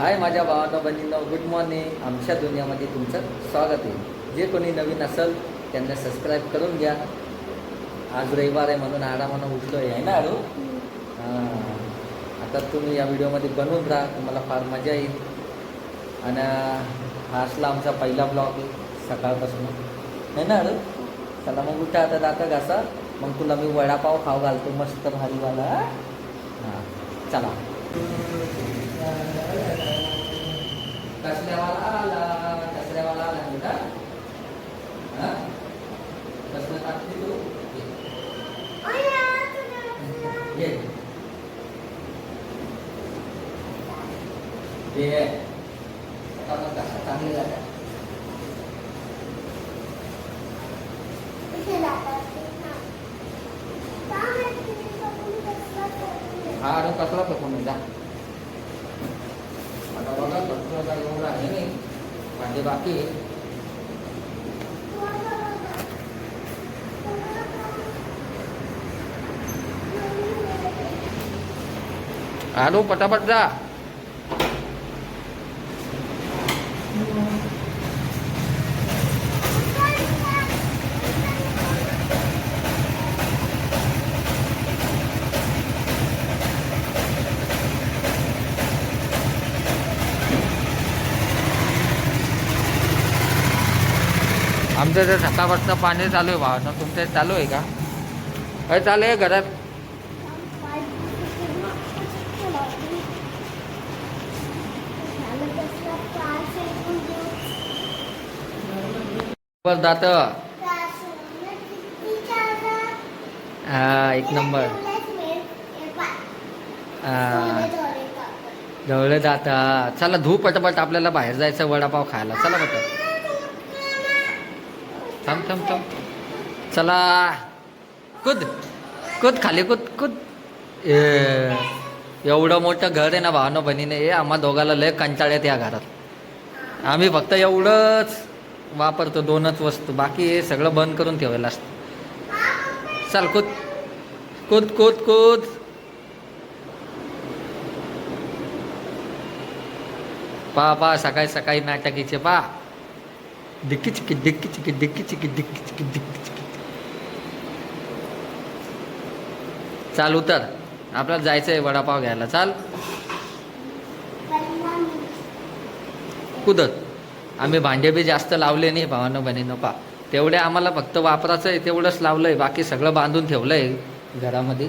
हाय माझ्या भावांनो बहिणींनो good morning आमच्या दुनियामध्ये तुमचं स्वागत आहे. जे कोणी नवीन असेल त्यांना सबस्क्राईब करून घ्या. आज रविवार आहे म्हणून आरामानं उठलो आहे ना आडू हां. आता तुम्ही या व्हिडिओमध्ये बनवून राहा तुम्हाला फार मजा येईल. आणि हा असला आमचा पहिला ब्लॉग आहे सकाळपासून. आहे ना अरे? चला मग उठा आता दाता घासा. मग तुला मी वडापाव खाऊ घालतो मस्त भारीवाला. हां. चला. कसल्यावाला आला कसल्यावाला आला बेटा हां कसलं टाकते तू ये ये आता मग कसं चांगली झालं हा आणि कसला फेकून जा आता बघा कसलं काय एवढं आहे नाही भांडे बाकी आहे. आलो पटापट जा आमचं सकाळपासून पाणी चालू आहे भावना तुमच्या चालू आहे का? काय चालू आहे घरात. वर दात. हा एक नंबर. जवळ जात चला धू पटापट आपल्याला बाहेर जायचं वडापाव खायला. चला पट थांब थांब थांब. चला. कुद कुद खाली कुद कुद. ए, एवढं मोठं घर आहे ना भावानं बहिणीने. हे आम्हा दोघाला लय कंटाळ्यात या घरात. आम्ही फक्त एवढंच वापरतो दोनच वस्तू. बाकी हे सगळं बंद करून ठेवायला असतं. चल कुद. कुद कुद कूद. पा पा सकाळी सकाळी नाटकीचे पा. डिक्की चिकी डिक्की चिकी डिक्की चिकी डिक्की चिकी डिक्की चिकी चाल उतर. आपल्याला जायचं आहे वडापाव घ्यायला. चाल. कुदत. आम्ही भांडे बी जास्त लावले नाही भावानं बहिणीनं पा तेवढे आम्हाला फक्त वापरायचं आहे तेवढंच लावलं आहे बाकी सगळं बांधून ठेवलं आहे घरामध्ये.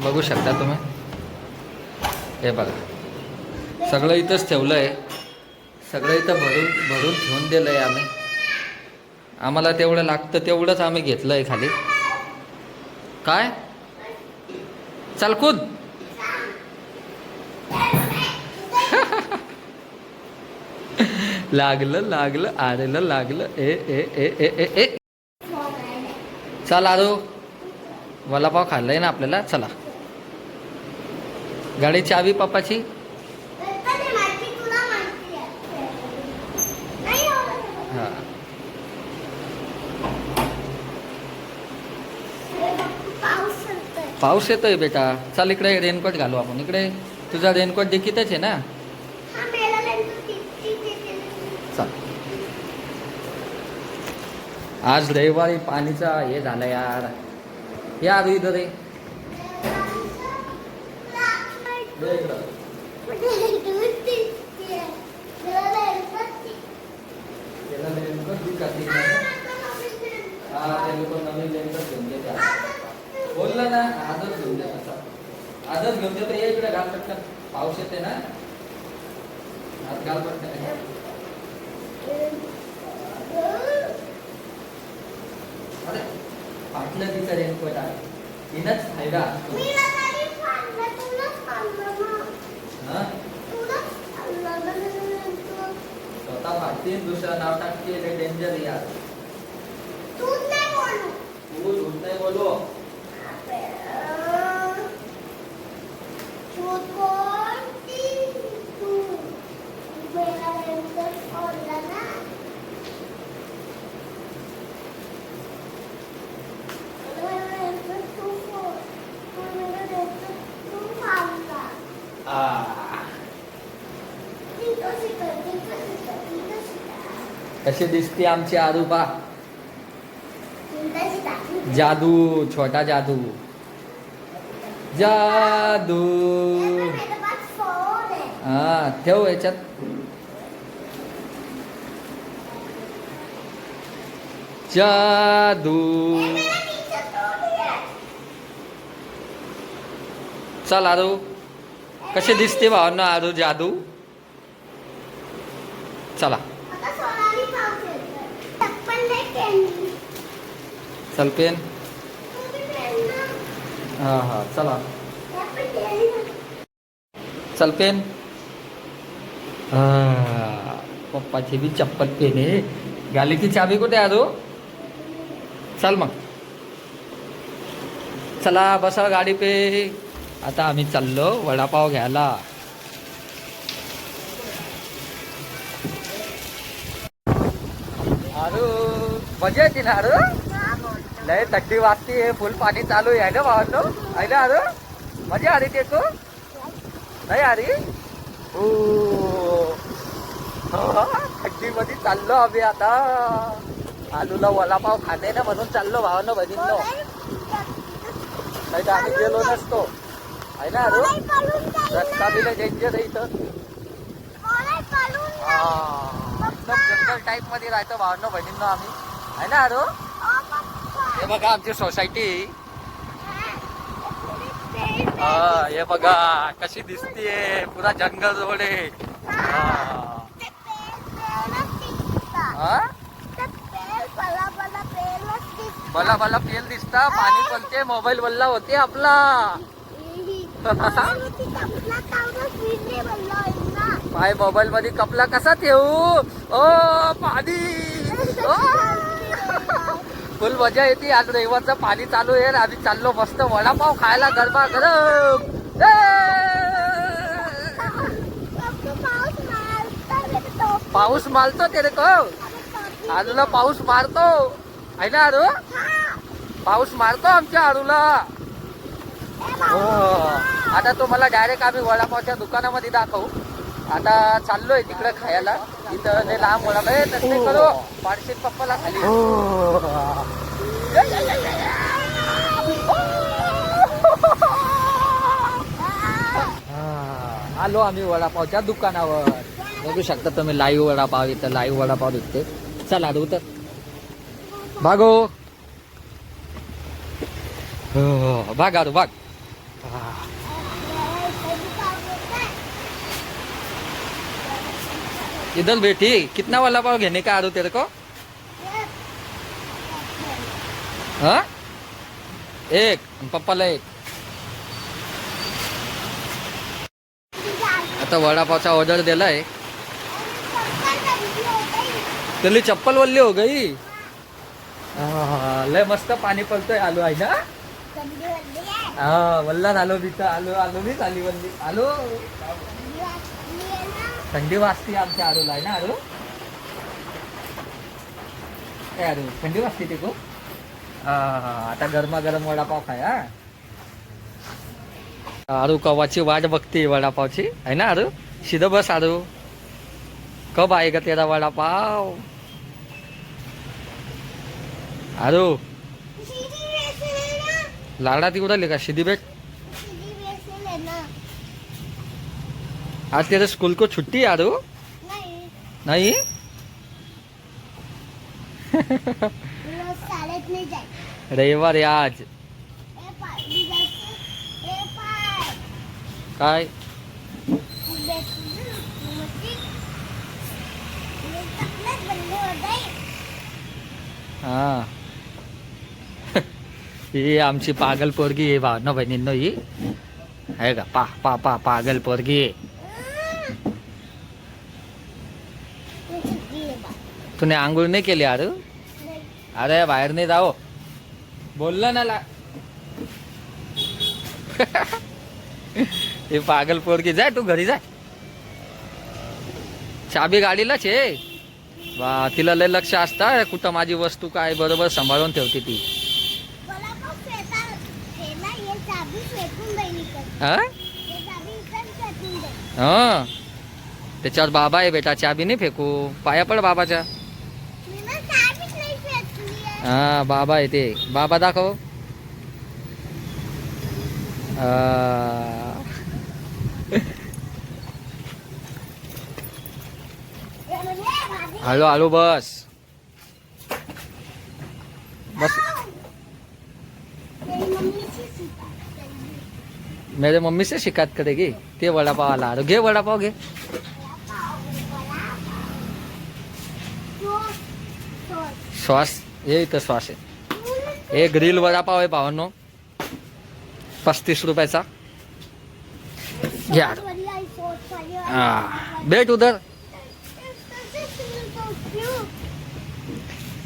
बघू शकता तुम्ही. हे बघा. सगळं इथंच ठेवलं आहे सगळं इथं भरून भरून ठेवून दिलं आहे आम्ही. आम्हाला तेवढं लागतं तेवढंच आम्ही घेतलं आहे खाली. काय? चल कूद. लागलं लागलं आरेलं लागलं. ए ए ए ए ए ए. चल आरो वडापाव खाल्लाय ना आपल्याला? चला. गाडी चावी पप्पाची? पाऊस येतोय बेटा. चल इकडे रेनकोट घालू आपण. इकडे तुझा रेनकोट देखीतच आहे ना? चल. आज रविवारी पाणीचा हे झालं यार. या आधी इथं रे. हा नवीन घेऊन आजच घेऊन दे असा. आजच घेऊन देतो ये इकडे घाल पटकन. पाऊस येते ना? हात घाल पटकन. अरे फाटलं तिचं रेनकोट आहे. तिनंच फायदा असतो. हा? स्वतः फाटते दुसरं नाव टाकते डेंजर यार. तू झूठ नाही बोलो. ऐसे कशी दिसते आमची पा जादू छोटा जादू जादू. हा ठेव याच्यात. जादू. चल आरू. कशी दिसते भावांना आरू जादू? चला. चल पेन. हा हा चला. चल पेन. हा, पप्पाची बी चप्पल पेन आहे. गालीची चाबी कुठे आरू चल मग. चला बसा गाडी पे. आता आम्ही चाललो वडापाव घ्यायला. अरू मजा येते ना अरू? लय थंडी वाजते फुल पाणी चालू आहे. ना भावांनो? आहे ना अरे मजा आली ते तू नाही आली हो थंडी मध्ये चाललो आम्ही आता. आलूला वलापाव खाते ना म्हणून चाललो भावांनो बहिणींनो नाही तर आम्ही गेलो नसतो. आहे ना अरे रस्ता बी लय डेंजर आहे इथं. हा. एकदम जंगल टाईपमध्ये राहतो भावांनो बहिणींनो आम्ही. आहे ना अरे हे बघा आमची सोसायटी हा हे बघा कशी दिसतीये. पुरा जंगल रोड आहे मला मला पेल दिसता. पाणी पलते मोबाईल वल्ला होते आपला. पाय मोबाईल मध्ये कपला कसा ठेवू? ओ पाणी. फुल मजा येते. आज रविवारचं पाणी चालू आहे आम्ही चाललो मस्त वडापाव खायला गरबा गरम. पाऊस मारतो ते रे आजूला आरूला पाऊस मारतो. आहे ना आरू? पाऊस मारतो आमच्या आरूला. हो. आता तुम्हाला डायरेक्ट आम्ही वडापावच्या दुकानामध्ये दाखवू. आता चाललोय तिकडे खायला. इथं ते लांब तसं नाही करू. पाडशे पप्पाला खाली. हा, आलो आम्ही वडापावच्या दुकानावर. बघू शकता तुम्ही लाईव्ह वडापाव इथं लाईव्ह वडापाव विकते. चला आरू तर भागो. हो. भाग आरू भाग. इधर बेटी कितना वाला पाव घेने का आरू तेरे को? हाँ? एक आणि पप्पाला एक। आता वडापावचा ऑर्डर दिलाय। त्याली चप्पल वल्ली हो गई। हा, लय मस्त पाणी पडतोय आलो आहे ना? हा वल्ला आलो तिथं आलो आलो मी आली वल्ली. आलो. थंडी वाजते आमच्या आरूला आहे ना आरू? काय आरू थंडी वाजते ते खूप? हा हा आता गरमा गरम वडापाव खाय हा. आरू कवाची वाट बघते वडापावची आहे ना आरू? शिद बस आरू. कब आहे का तेरा वडापाव? आरू. लाडा तिकडं का? शिदी भेट आज तेरे स्कूल को छुट्टी आरू? नहीं। रविवार आज। काय? हा। ही आमची पागल पोरगी आहे भावना बहिणींनो ही। आहे का? पा पा पा पागल पोरगी आहे मी सुट्टी आहे बा तुने आंघोळ नाही केली अरे अरे बाहेर नाही जाओ बोललं ना ला हे पागल पोरगी जाय तू घरी जाय चाबी गाडीलाच आहे वा तिला लय लक्ष असतं. कुठं माझी वस्तू काय बरोबर सांभाळून ठेवते ती. हा हा. त्याच्यावर बाबा आहे बेटा चाबी नाही फेकू. पाया पड बाबाच्या. हा बाबा आहे ते बाबा दाखव आ, हे म्हणजे भाजी. हळू हळू बस। बस। तेरी मम्मीची सीता. मेरे मम्मी से शिकायत करेगी। ते वडापाव आला अरे घे वडापाव घे। Sauce, sauce. श्वास हे इथं श्वास आहे हे ग्रिल वडापाव आहे भावांनो पस्तीस रुपयाचा घ्या. हा भेट उधर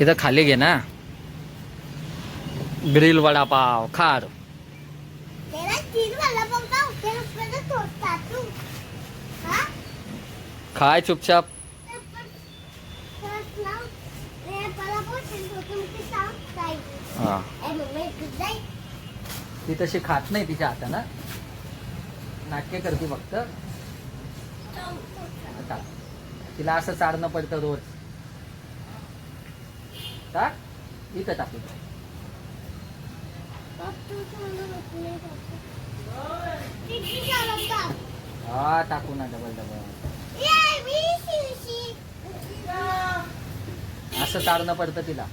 इथं खाली घे ना ग्रिल वडापाव खार खाय चुपचाप ते पण सॉस लाव. ते वडापाव शेंगदाणे तुमची साव काय? हा. तू तशी खात नाही तिच्या हातानं. नाट्य करते फक्त. तिला असं चारणं पडतं रोज. टाक. इथं टाक. हा टाकू ना डबल डबल. असं चारणं पडतं तिला.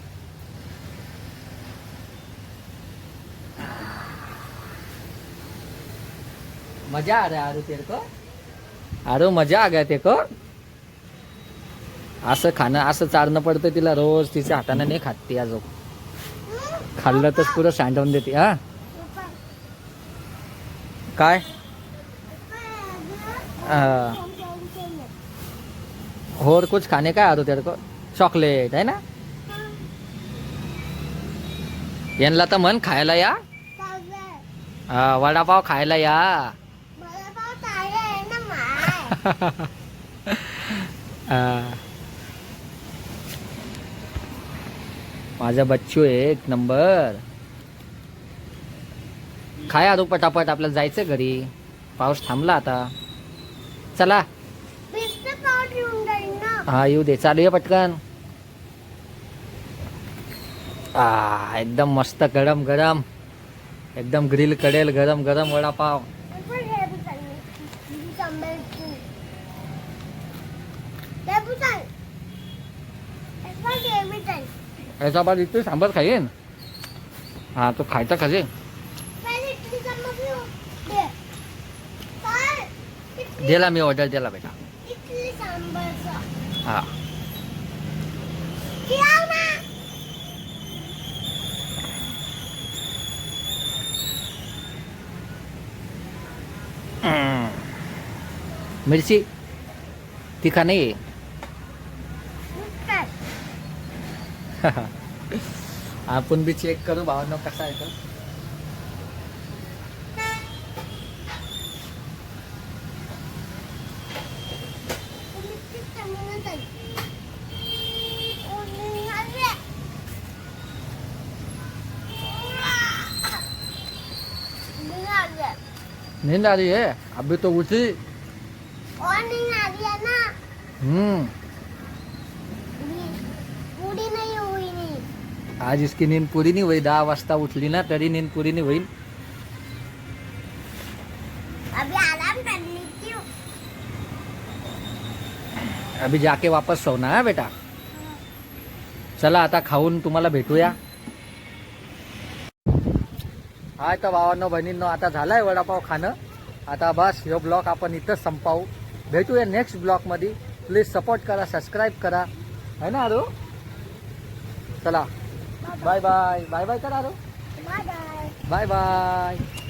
मजा आ रहा है आरू तेरे को? आरू मजा आ गया तेरे को? असं खाणं असं चारणं पडतं तिला रोज तिच्या हाताने नाही खात ती अजून. हम्म. खाल्लं तर पुरं सांडवून देते हा. काय? हा. और कुछ खाने का है आरू तेरे को? चॉकलेट है ना? यांना तर मन खायला या. हा, वडापाव खायला या मला पाव चालले आहे ना माय. हा. माझा बच्चू आहे एक नंबर. खाय आरू पटापट आपल्याला जायचं घरी. पाऊस थांबला आता. चला. बिस्किट पाव ठेवून जाईल ना. हा येऊ दे. चालू आहे पटकन. आ एकदम मस्त गरम गरम एकदम ग्रिल कडेल गरम गरम वडापाव हे पण हे बी चालले. ही सांबारची. हे बी चाल. हे पण हे बी चाल. याचा बाद इथे सांबार खाईन. हा तो खायचा खाजे. दिला मी ऑर्डर दिला बेटा. हा. मिरची? तिखा नाही काय? आपण बी चेक करू भावांनो कसा आहे तो बिस्किट चांगलं चाल. ओ, निघाले. निघाले. नींद आ रही है अभी तो उठी ओ, निघाली आहे ना. हम्म मी- पुढे नाही होई नी. आज इसकी नींद पूरी नहीं हुई दहा वाजता उठली ना तरी नींद पूरी नहीं हुई। अभी जाके वापस सोना है बेटा? चला आता खाऊन तुम्हाला भेटूया। हाय तर भावांनो बहिणींनो आता झालाय वडापाव खाणं. आता बस ह्यो ब्लॉग आपण इथंच संपावू. भेटूया नेक्स्ट ब्लॉगमध्ये प्लीज सपोर्ट करा सबस्क्राईब करा. है ना अरू चला. bye bye. Bye bye cái đó đúng bye bye. Bye bye.